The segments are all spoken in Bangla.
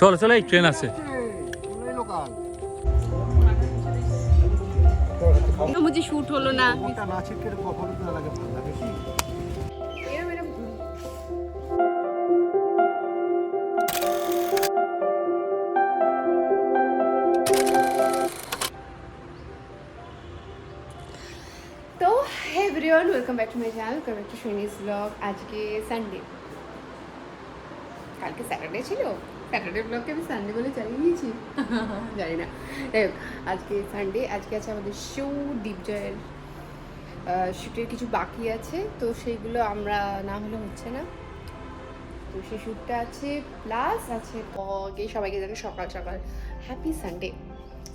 চলো চলো এই ট্রেন আছে। মুঝে শুট হলো না। তো hey everyone welcome back to my channel welcome back to Suni's vlog আজকে সানডে কালকে স্যাটারডে ছিল স্যাটারডে ব্লগকে আমি সানডে বলে চালিয়ে দিয়েছি জানি না। যাই হোক আজকে সানডে আজকে আছে আমাদের শো দীপজয়ের শ্যুটের কিছু বাকি আছে তো সেইগুলো আমরা না হলে হচ্ছে না। তো সেই শ্যুটটা আছে প্লাস আছে পগে সবাইকে জানে সকাল সকাল। হ্যাপি সানডে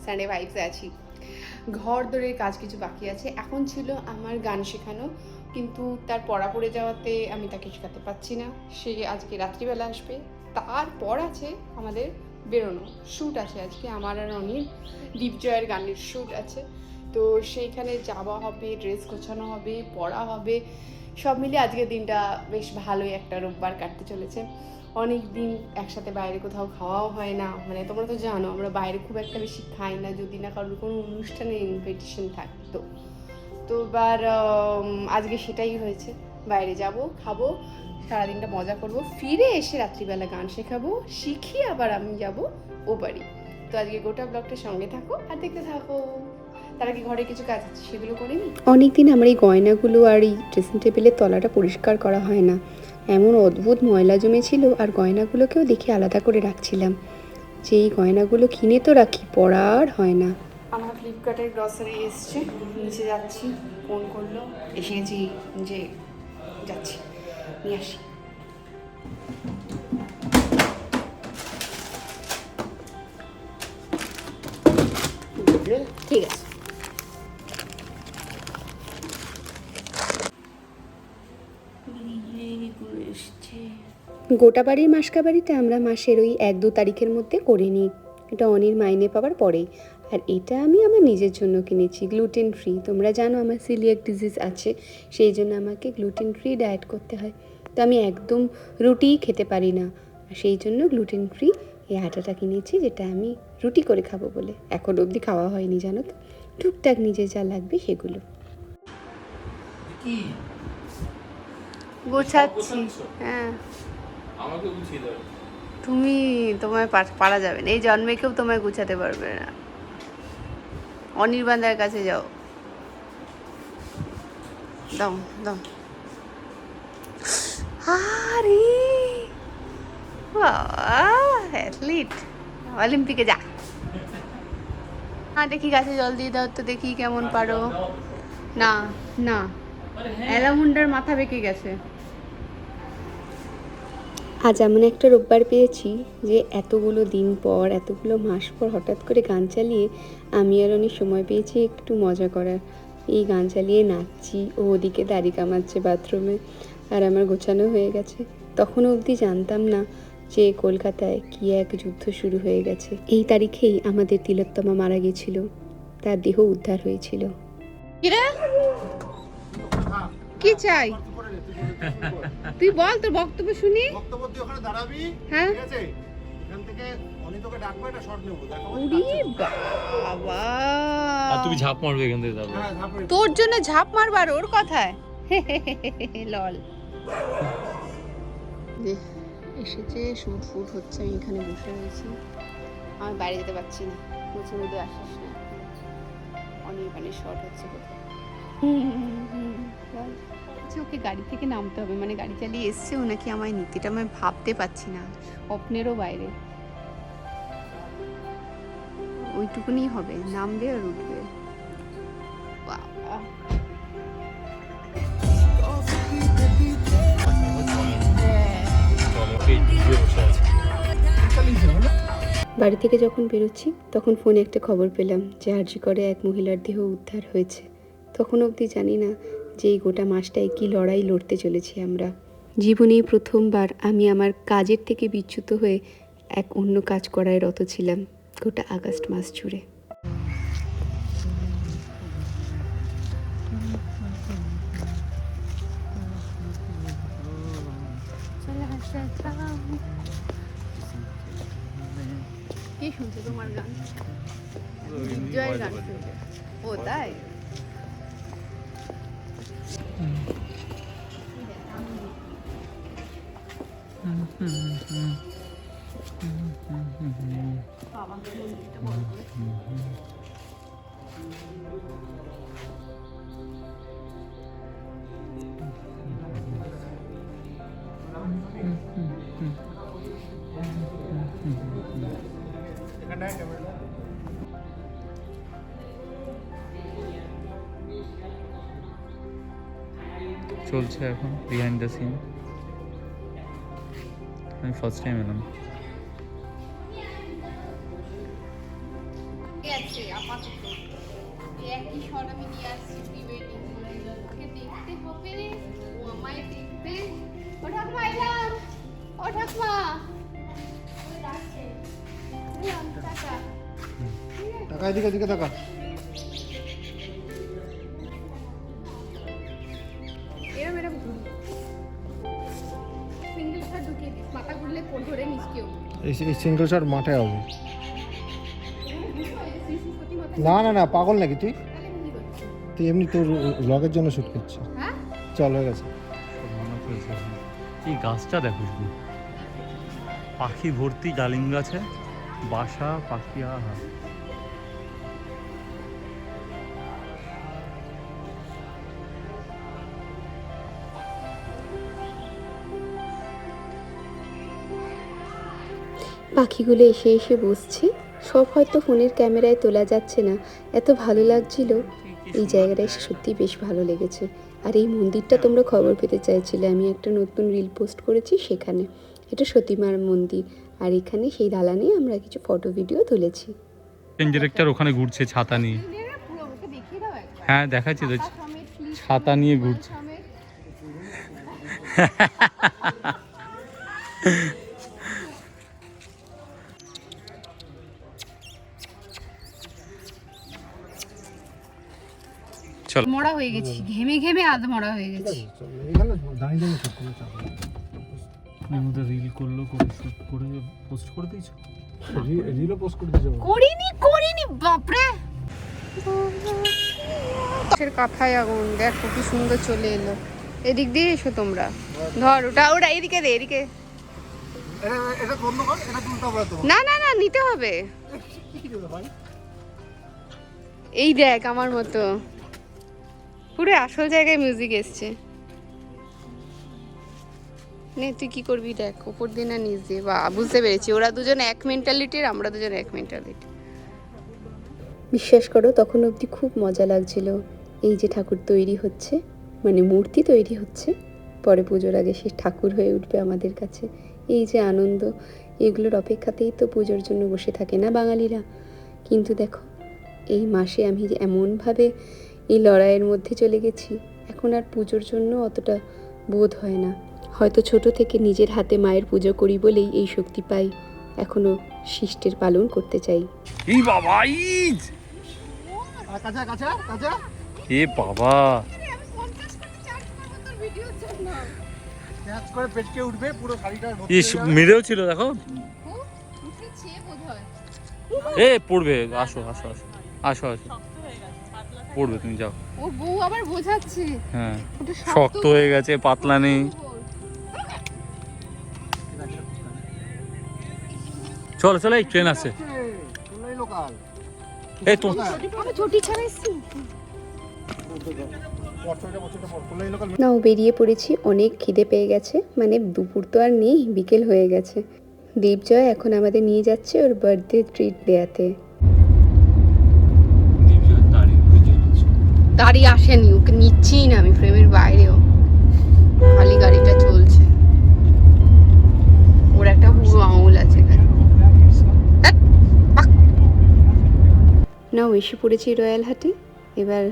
সানডে ভাইবসে আছি। ঘর দরের কাজ কিছু বাকি আছে। এখন ছিল আমার গান শেখানো। কিন্তু তার পড়া পড়ে যাওয়াতে আমি তাকে শেখাতে পারছি না। সে আজকে রাত্রিবেলা আসবে। তারপর আছে আমাদের বেরোনো। শ্যুট আছে আজকে। আমার আর অনির দীপজয়ের গানের শ্যুট আছে। তো সেইখানে যাওয়া হবে, ড্রেস গোছানো হবে, পড়া হবে। সব মিলিয়ে আজকের দিনটা বেশ ভালোই একটা রোববার কাটতে চলেছে। অনেক দিন একসাথে বাইরে কোথাও খাওয়াও হয় না। মানে তোমরা তো জানো, আমরা বাইরে খুব একটা বেশি খাই না। যদি না কারোর কোনো অনুষ্ঠানে ইনভিটেশন থাকতো। তো এবার আজকে সেটাই হয়েছে। বাইরে যাব, খাব, সারাদিনটা মজা করব, ফিরে এসে রাত্রিবেলা গান শেখাবো, শিখি আবার আমি যাব ও বাড়ি। তো আজকে গোটা ব্লগটার সঙ্গে থাকো আর দেখতে থাকো। তার আগে ঘরে কিছু কাজ আছে, সেগুলো করে নি অনেকদিন আমার এই গয়নাগুলো আর এই ড্রেসিং টেবিলের তলাটা পরিষ্কার করা হয় না। এমন অদ্ভুত ময়লা জমেছিল আর গয়নাগুলোকেও দেখে আলাদা করে রাখছিলাম। যে এই গয়নাগুলো কিনে তো রাখি পড়ার হয় না। ফ্লিপকার্টের গ্রসারি এসছে নিচে যাচ্ছি ফোন করল এসে গেছি যে যাচ্ছি নিয়ে আসি। ঠিক আছে। গোটা বাড়ির মাসকা বাড়িটা আমরা মাসের ওই এক দু তারিখের মধ্যে করে নিই। এটা অনির মাইনে পাওয়ার পরেই। আর এটা আমি আমার নিজের জন্য কিনেছি গ্লুটেন ফ্রি তোমরা জানো আমার সিলিয়াক ডিজিজ আছে সেই জন্য আমাকে গ্লুটেন ফ্রি ডায়েট করতে হয়। তো আমি একদম রুটিই খেতে পারি না আর সেই জন্য গ্লুটেন ফ্রি এই আটাটা কিনেছি যেটা আমি রুটি করে খাব বলে। এখন অবধি খাওয়া হয়নি জানো তো? টুকটাক নিজে যা লাগবে সেগুলো। গোছাচ্ছি। হ্যাঁ। আমাকে বুঝিয়ে দাও। তুমি তোমায় পারা যাবে না এই জন্মে কেউ তোমায় গুছাতে পারবে না। অনির্বাণদার কাছে যাও। দাও দাও। আরে! অ্যাথলিট অলিম্পিকে যা। হ্যাঁ দেখি গাছে জল দিয়ে দাও তো, দেখি কেমন পারো। না না। অ্যালামুন্ডার মাথা বেঁকে গেছে। আজ এমন একটা রোববার পেয়েছি যে এতগুলো দিন পর, এতগুলো মাস পর হঠাৎ করে গান চালিয়ে আমি আর অনেক সময় পেয়েছি একটু মজা করার। এই গান চালিয়ে নাচছি, ও ওদিকে দাড়ি কামাচ্ছে বাথরুমে আর আমার গোছানো হয়ে গেছে। তখন অবধি জানতাম না যে কলকাতায় কি এক যুদ্ধ শুরু হয়ে গেছে। এই তারিখেই আমাদের তিলোত্তমা মারা গেছিল। তার দেহ উদ্ধার হয়েছিল। কি চাই? তুই বল তোর বক্তব্য শুনি। বক্তব্য দিয়ে ওখানে দাঁড়াবি হ্যাঁ। ঠিক আছে? এখান থেকে অনি তোকে ডাকবো একটা শর্ট নেব। দেখো বাবা। আর তুমি ঝাঁপ মারবে এখান থেকে তারপর হ্যাঁ তোর জন্য ঝাঁপ মারবার ওর কথায়? লল। এসেছে শুট ফুট হচ্ছে আমি এখানে বসে রয়েছি। আমি বাইরে যেতে পারছি না। মধ্যে আসিস না। অনির্বাণের শর্ট হচ্ছে কোথাও। বলছে ওকে গাড়ি থেকে নামতে হবে মানে গাড়ি চালিয়ে এসছে ও নাকি আমায় নিতে এটা আমি ভাবতে পারছি না, স্বপ্নেরও বাইরে। ওইটুকুনি হবে, নামবে আর উঠবে। বাবা। বাড়ি থেকে যখন বেরোচ্ছি, তখন ফোনে একটা খবর পেলাম যে আরজি করে এক মহিলার দেহ উদ্ধার হয়েছে। তখন অবধি জানি না যে এই গোটা মাসটায় কী লড়াই লড়তে চলেছি আমরা। জীবনে প্রথমবার আমি আমার কাজের থেকে বিচ্যুত হয়ে এক অন্য কাজ করায় রত ছিলাম গোটা আগস্ট মাস জুড়ে। কে শুনছে তোমার গান? ও তাই? বাবা মন্দিরটা বড় করে এখানটায় চলছে এখন বিহাইন্ড দ্য সিন আমি ফার্স্ট টাইম এলাম। টাকা। এদিকে এই একই এই সিঙ্গেল মাঠে হবে। না না না, পাগল নাকি তুই? তুই এমনি তোর ব্লগের জন্য শ্যুট করছিস। চল, হয়ে গেছে। এই গাছটা দেখো শুধু পাখি ভর্তি ডালিম গাছে, বাসা, পাখি, আহা। পাখিগুলো এসে এসে বসছে। সব হয়তো ফোনের ক্যামেরায় তোলা যাচ্ছে না। এত ভালো লাগছিল। এই জায়গাটা এসে সত্যি বেশ ভালো লেগেছে। আর এই মন্দিরটা তোমরা খবর পেতে চাইছিলে। আমি একটা নতুন রিল পোস্ট করেছি সেখানে। এটা সতীমার মন্দির। আর এখানে সেই দালানে আমরা কিছু ফটো ভিডিও তুলেছি। ডিরেক্টর ওখানে ঘুরছে ছাতা নিয়ে। হ্যাঁ দেখাচ্ছি তো। ছাতা ছাতা নিয়ে ঘুরছে। চলো। মরা হয়ে গেছি ঘেমে ঘেমে আধ মরা হয়ে গেছি। এখানে দাঁড়িয়ে দাঁড়িয়ে শুট কোনো চাপ। নেই এর মধ্যে রিল করল করে শুট করে পোস্ট করে দিয়েছ? রিলও পোস্ট করে দিতে করিনি করিনি বাপরে! গাছের কাঁথায় আগুন দেখো কি সুন্দর চলে এলো। এদিক দিয়ে এসো তোমরা। ধর ওটা ওটা এদিকে দে এদিকে। না না না নিতে হবে। এই দেখ আমার মতো। পুরো আসল জায়গায় মিউজিক এসছে। নে, তুই কি করবি দেখ ওপর দিয়ে না নিচ দিয়ে, বা, বুঝতে পেরেছি। ওরা দুজন এক মেন্টালিটির আমরা দুজন এক মেন্টালিটি বিশ্বাস করো, তখন অবধি খুব মজা লাগছিল। এই যে ঠাকুর তৈরি হচ্ছে মানে মূর্তি তৈরি হচ্ছে, পরে পুজোর আগে সে ঠাকুর হয়ে উঠবে আমাদের কাছে। এই যে আনন্দ, এগুলোর অপেক্ষাতেই তো পুজোর জন্য বসে থাকে না বাঙালিরা। কিন্তু দেখো, এই মাসে আমি এমনভাবে এই লড়াইয়ের মধ্যে চলে গেছি। এখন আর পুজোর জন্য অতটা বোধ হয় না। হয়তো ছোট থেকে নিজের হাতে মায়ের পুজো করি বলেই এই শক্তি পাই। এখনও শিষ্টের পালন করতে চাই। এই বাবা এ বাবা। ইস মেরেও ছিল দেখো। এ পড়বে আসো আসো আসো। আসো আসো। পড়বে তুমি যাও। ও বউ আবার বোঝাচ্ছে। হ্যাঁ। শক্ত হয়ে গেছে পাতলা নেই। চলো চলো এই ট্রেন আছে এই তো। লোকাল নাও বেরিয়ে পড়েছি অনেক খিদে পেয়ে গেছে মানে দুপুর তো আর নেই বিকেল হয়ে গেছে। দীপজয় এখন আমাদের নিয়ে যাচ্ছে ওর বার্থডে ট্রিট দেয়াতে। গাড়ি আসেনি ওকে নিচ্ছিই না আমি ফ্রেমের বাইরেও। খালি গাড়িটা চলছে। ওর একটা বুড়ো আঙুল আছে। নাও এসে পড়েছি রয়্যাল হাটে। এবার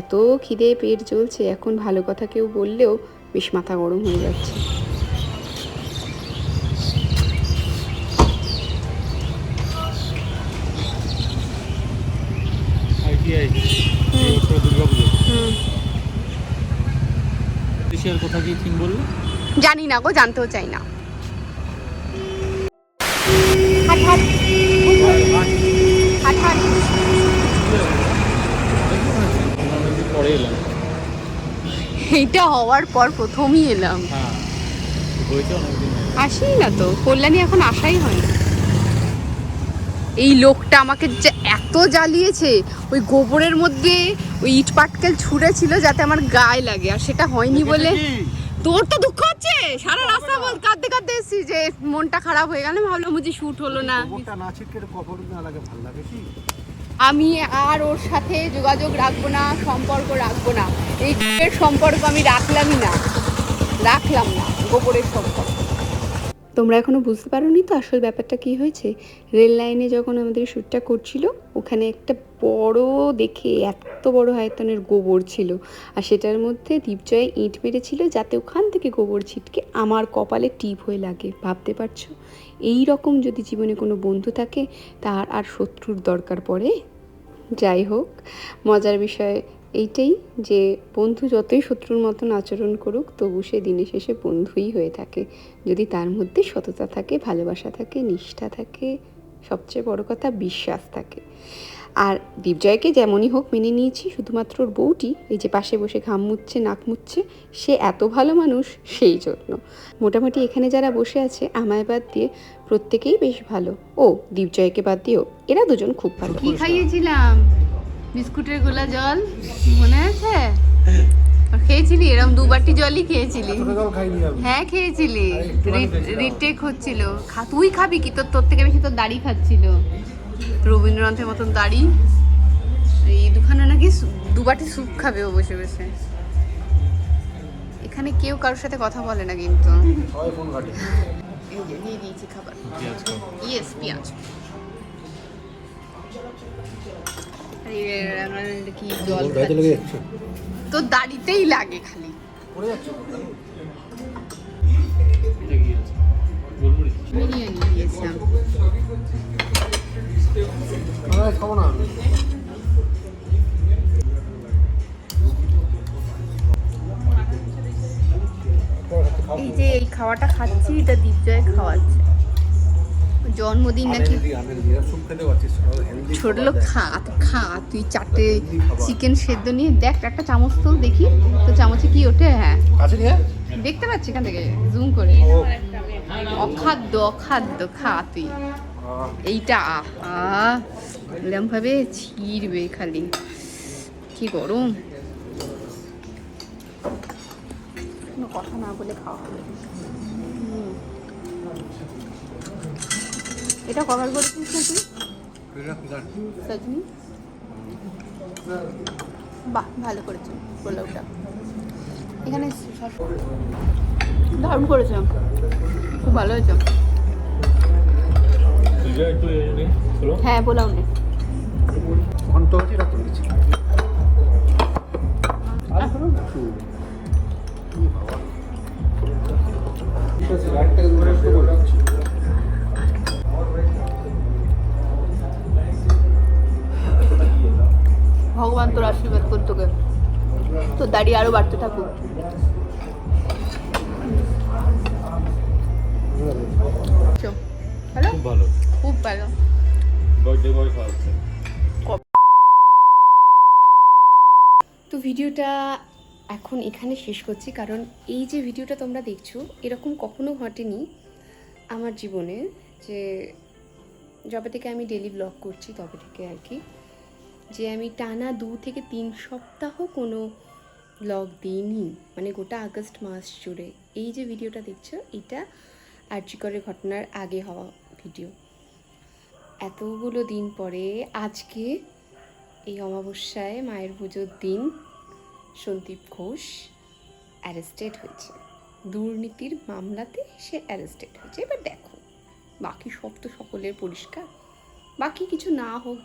এত খিদে পেট জ্বলছে এখন ভালো কথা কেউ বললেও বেশ মাথা গরম হয়ে যাচ্ছে। জানি না গো জানতেও চাই না। এইটা হওয়ার পর প্রথমই এলাম। হ্যাঁ, আসি না তো কল্যাণী এখন আসাই হয় না। এই লোকটা আমাকে যে এত জ্বালিয়েছে ওই গোবরের মধ্যে ওই ইট পাটকেল ছুঁড়েছিল যাতে আমার গায়ে লাগে আর সেটা হয়নি বলে তোর তো দুঃখ হচ্ছে? সারা রাস্তা বল কাঁদতে কাঁদতে এসেছি যে মনটা খারাপ হয়ে গেল ভাবলাম বুঝি শুট হলো না। আমি আর ওর সাথে যোগাযোগ রাখব না সম্পর্ক রাখব না। এই সম্পর্ক আমি রাখলামই না রাখলাম না গোবরের সম্পর্ক। তোমরা এখনও বুঝতে পারোনি তো আসল ব্যাপারটা কি হয়েছে? রেল লাইনে যখন আমাদের শ্যুটটা করছিল, ওখানে একটা বড় দেখে এত বড় আয়তনের গোবর ছিল। আর সেটার মধ্যে দীপজয় ইট মেরেছিল যাতে ওখান থেকে গোবর ছিটকে আমার কপালে টিপ হয়ে লাগে, ভাবতে পারছ? এই রকম যদি জীবনে কোনো বন্ধু থাকে, তার আর শত্রুর দরকার পড়ে? যাই হোক, মজার বিষয় এইটাই যে বন্ধু যতই শত্রুর মতন আচরণ করুক, তবু সে দিনে শেষে বন্ধুই হয়ে থাকে। যদি তার মধ্যে সততা থাকে, ভালোবাসা থাকে, নিষ্ঠা থাকে, সবচেয়ে বড় কথা বিশ্বাস থাকে। আর দীপজয়কে যেমনই হোক মেনে নিয়েছি, শুধুমাত্র ওর বউটি, এই যে পাশে বসে ঘাম মুচ্ছে, নাক মুচ্ছে, সে এত ভালো মানুষ, সেই জন্য। মোটামুটি এখানে যারা বসে আছে, আমায় বাদ দিয়ে প্রত্যেকেই বেশ ভালো। ও, দীপজয়কে বাদ দিয়েও, এরা দুজন খুব ভালো। কি খাইয়েছিলাম? বিস্কুটের গোলা জল মনে আছে? আর খেয়েছিলি? এরকম দু বাটি জলই খেয়েছিলি। হ্যাঁ খেয়েছিলি। রিটেক হচ্ছিল। তুই খাবি কি? তোর তোর থেকে বেশি তোর দাড়ি খাচ্ছিল। রবীন্দ্রনাথের মতন দাড়ি। এই দুখানে নাকি সু- দু বাটি স্যুপ খাবে ও বসে বসে। এখানে কেউ কারোর সাথে কথা বলে না কিন্তু। দিয়ে দিয়েছি খাবার। ইয়েস পেঁয়াজ। কি জল তোর দাড়িতেই লাগে খালি। পড়ে যাচ্ছে তো, জানো? এটা কি আছে? গোলমরিচ বিরিয়ানি দিয়েছিলাম। খাব না? এই যে এই খাওয়াটা খাচ্ছি এটা দীপজয় খাওয়াচ্ছে। না, নাকি? ছোট লোক খা খা তুই চারটে চিকেন সেদ্ধ নিয়ে দেখ একটা চামচ তো দেখি। তো চামচে কি ওঠে? হ্যাঁ। দেখতে পাচ্ছি এখান থেকে জুম করে। অখাদ্য অখাদ্য খা তুই। এইটা আহা। এরম ভাবে ছিঁড়বে খালি। কি গরম। কোনো কথা না বলে খাওয়া। এটা কভার করেছিস না তুই? সজনি। বাহ ভালো করেছ পোলাওটা এখানে দারুণ করেছ। খুব ভালো হয়েছে। হ্যাঁ পোলাও নে। ওখানে খুব ভালো। খুব ভালো। তো ভিডিওটা এখন এখানে শেষ করছি কারণ এই যে ভিডিওটা তোমরা দেখছ এরকম কখনো ঘটেনি আমার জীবনে যে যবে থেকে আমি ডেলি ব্লগ করছি তবে থেকে আর কি যে আমি টানা দু থেকে তিন সপ্তাহ কোনো ব্লগ দিইনি মানে গোটা আগস্ট মাস জুড়ে। এই যে ভিডিওটা দেখছ এটা আর্যিকরের ঘটনার আগে হওয়া ভিডিও। এতগুলো দিন পরে আজকে এই অমাবস্যায় মায়ের পুজোর দিন সন্দীপ ঘোষ অ্যারেস্টেড হয়েছে। দুর্নীতির মামলাতে সে অ্যারেস্টেড হয়েছে। এবার দেখো, বাকি সব তো সকলের পরিষ্কার। বাকি কিছু না হোক,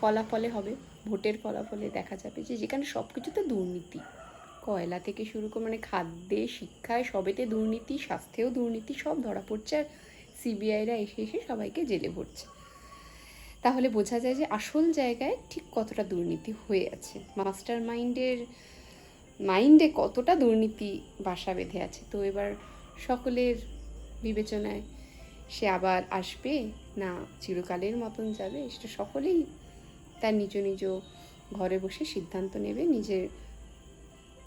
ফলাফলে হবে, ভোটের ফলাফলে দেখা যাবে যে যেখানে সব কিছুতে দুর্নীতি। কয়লা থেকে শুরু করে মানে খাদ্যে, শিক্ষায়, সবেতে দুর্নীতি, স্বাস্থ্যেও দুর্নীতি, সব ধরা পড়ছে আর সিবিআইরা এসে এসে সবাইকে জেলে ভরছে। তাহলে বোঝা যায় যে আসল জায়গায় ঠিক কতটা দুর্নীতি হয়ে আছে। মাস্টার মাইন্ডের মাইন্ডে কতটা দুর্নীতি বাসা বেঁধে আছে। তো এবার সকলের বিবেচনায় সে আবার আসবে? না, চিরকালের মতন যাবে? সেটা সকলেই তার নিজ নিজ ঘরে বসে সিদ্ধান্ত নেবে, নিজের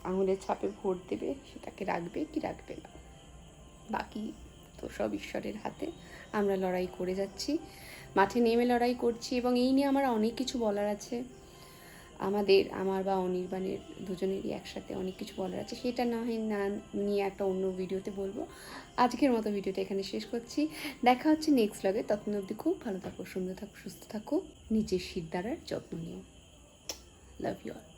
আঙুলের ছাপে ভোট দেবে, সেটাকে রাখবে কি রাখবে না। বাকি তো সব ঈশ্বরের হাতে। আমরা লড়াই করে যাচ্ছি, মাঠে নেমে লড়াই করছি এবং এই নিয়ে আমার অনেক কিছু বলার আছে। আমাদের, আমার বা অনির্বাণের দুজনেরই একসাথে অনেক কিছু বলার আছে। সেটা না হয় না নিয়ে একটা অন্য ভিডিওতে বলব। আজকের মতো ভিডিওটা এখানে শেষ করছি। দেখা হচ্ছে নেক্সট ব্লগে তখন অবধি খুব ভালো থাকো, সুন্দর থাকো, সুস্থ থাকো। নিজের শীত দ্বারার যত্ন নিও। Love you all